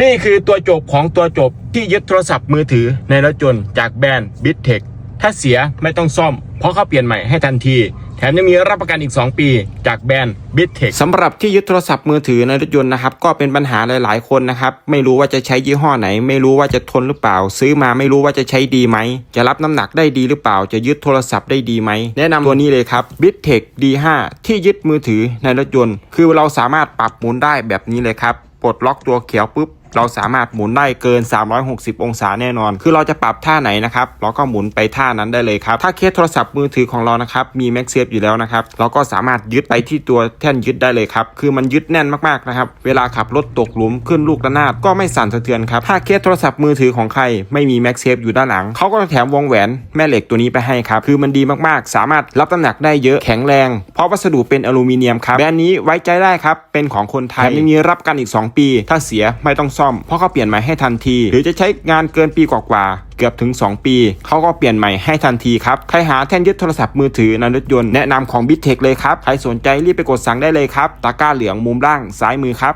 นี่คือตัวจบของตัวจบที่ยึดโทรศัพท์มือถือในรถยนต์จากแบรนด์ b i t t e c h ถ้าเสียไม่ต้องซ่อม เพราะเขาเปลี่ยนใหม่ให้ทันที แถมยังมีรับประกันอีก 2 ปีจากแบรนด์ b i t t e c h สำหรับที่ยึดโทรศัพท์มือถือในรถยนต์นะครับ ก็เป็นปัญหาหลายๆ คนนะครับ ไม่รู้ว่าจะใช้ยี่ห้อไหน ไม่รู้ว่าจะทนหรือเปล่า ซื้อมาไม่รู้ว่าจะใช้ดีไหม จะรับน้ำหนักได้ดีหรือเปล่า จะยึดโทรศัพท์ได้ดีไหม แนะนำตัวนี้เลยครับ b i t t e c h D5 ที่ยึดมือถือในรถยนต์ คือเราสามารถปรับหมุนได้แบบนี้เลยครับปลดล็อกตัวเขียวปุ๊บ เราสามารถหมุนได้เกิน 360 องศาแน่นอน คือเราจะปรับท่าไหนนะครับเราก็หมุนไปท่านั้นได้เลยครับถ้าเคสโทรศัพท์มือถือของเรานะครับมีแม็กเซฟอยู่แล้วนะครับเราก็สามารถยึดไปที่ตัวแท่นยึดได้เลยครับคือมันยึดแน่นมากๆนะครับเวลาขับรถตกหลุมขึ้นลูกระนาดก็ไม่สั่นสะเทือนครับถ้าเคสโทรศัพท์มือถือของใครไม่มีแม็กเซฟอยู่ด้านหลังเขาก็จะแถมวงแหวนแม่เหล็กตัวนี้ไปให้ครับคือมันดีมากๆ สามารถรับน้ำหนักได้เยอะแข็งแรง เพราะวัสดุเป็นอลูมิเนียมครับแบรนด์นี้ไว้ใจได้ครับเป็นของคนไทยมีรับกันอีก 2 ปี ถ้าเสียไม่ต้องซ่อมเพราะเขาเปลี่ยนใหม่ให้ทันที หรือจะใช้งานเกินปีกว่าๆเกือบถึง 2 ปี เขาก็เปลี่ยนใหม่ให้ทันทีครับ ใครหาแท่นยึดโทรศัพท์มือถือนันรถยนต์แนะนำของ b i t เทคเลยครับ ใครสนใจรีบไปกดสั่งได้เลยครับ ตะกร้าเหลืองมุมล่างซ้ายมือครับ